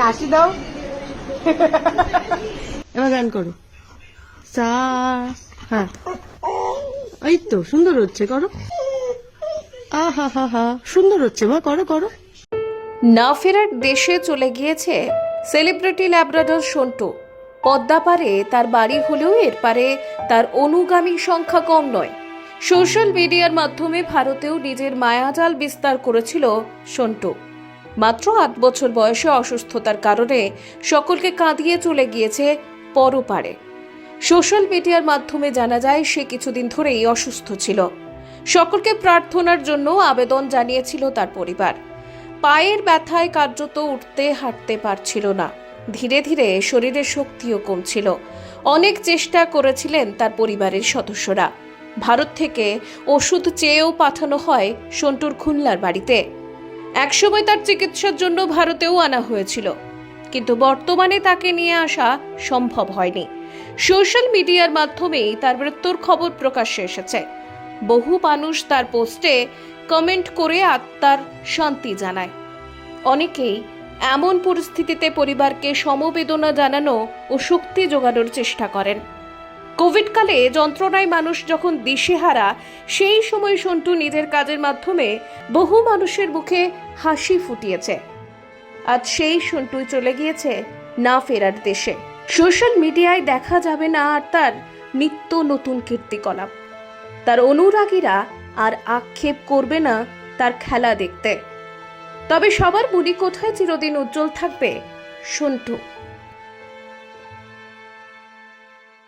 হাসি দাও? এবার গান করো। সা হ্যাঁ এই তো সুন্দর হচ্ছে করো। আহা হা হা সুন্দর হচ্ছে মা করো করো। না ফেরার দেশে চলে গিয়েছে সেলিব্রিটি ল্যাব্রাডর সন্টু। পদ্মাপারে তার বাড়ি হলেও এর পারে তার অনুগামী সংখ্যা কম নয়। সোশ্যাল মিডিয়ার মাধ্যমে ভারতেও নিজের মায়াজাল বিস্তার করেছিল সন্টু। মাত্র আট বছর বয়সে অসুস্থতার কারণে সকলকে কাঁদিয়ে চলে গিয়েছে পরপারে। সোশ্যাল মিডিয়ার মাধ্যমে জানা যায়, সে কিছুদিন ধরেই অসুস্থ ছিল। সকলকে প্রার্থনার জন্য আবেদন জানিয়েছিল তার পরিবার। পায়ের ব্যথায় কার্যত উঠতে, হাঁটতে পারছিল না। ধীরে ধীরে শরীরের শক্তিও কমছিল। অনেক চেষ্টা করেছিলেন তার পরিবারের সদস্যরা। ভারত থেকে ওষুধ চেয়েও পাঠানো হয় সন্টুর খুলনার বাড়িতে। একসময় তার চিকিৎসার জন্য ভারতেও আনা হয়েছিল। কিন্তু বর্তমানে তাকে নিয়ে আসা সম্ভব হয়নি। সোশ্যাল মিডিয়ার মাধ্যমেই তার মৃত্যুর খবর প্রকাশ্যে এসেছে। বহু মানুষ তার পোস্টে কমেন্ট করে আত্মার শান্তি জানায়। অনেকেই এমন পরিস্থিতিতে পরিবারকে সমবেদনা জানানো ও শক্তি জোগানোর চেষ্টা করেন। কোভিডকালে যন্ত্রণায় মানুষ যখন দিশেহারা, সেই সময় সন্টু নিজের কাজের মাধ্যমে বহু মানুষের মুখে হাসি ফুটিয়েছে। আজ সেই সন্টুই চলে গিয়েছে না ফেরার দেশে। সোশ্যাল মিডিয়ায় দেখা যাবে না আর তার নিত্য নতুন কীর্তিকলাপ। তার অনুরাগীরা আর আক্ষেপ করবে না তার খেলা দেখতে। তবে সবার মনি কোথায় চিরদিন উজ্জ্বল থাকবে সন্টু।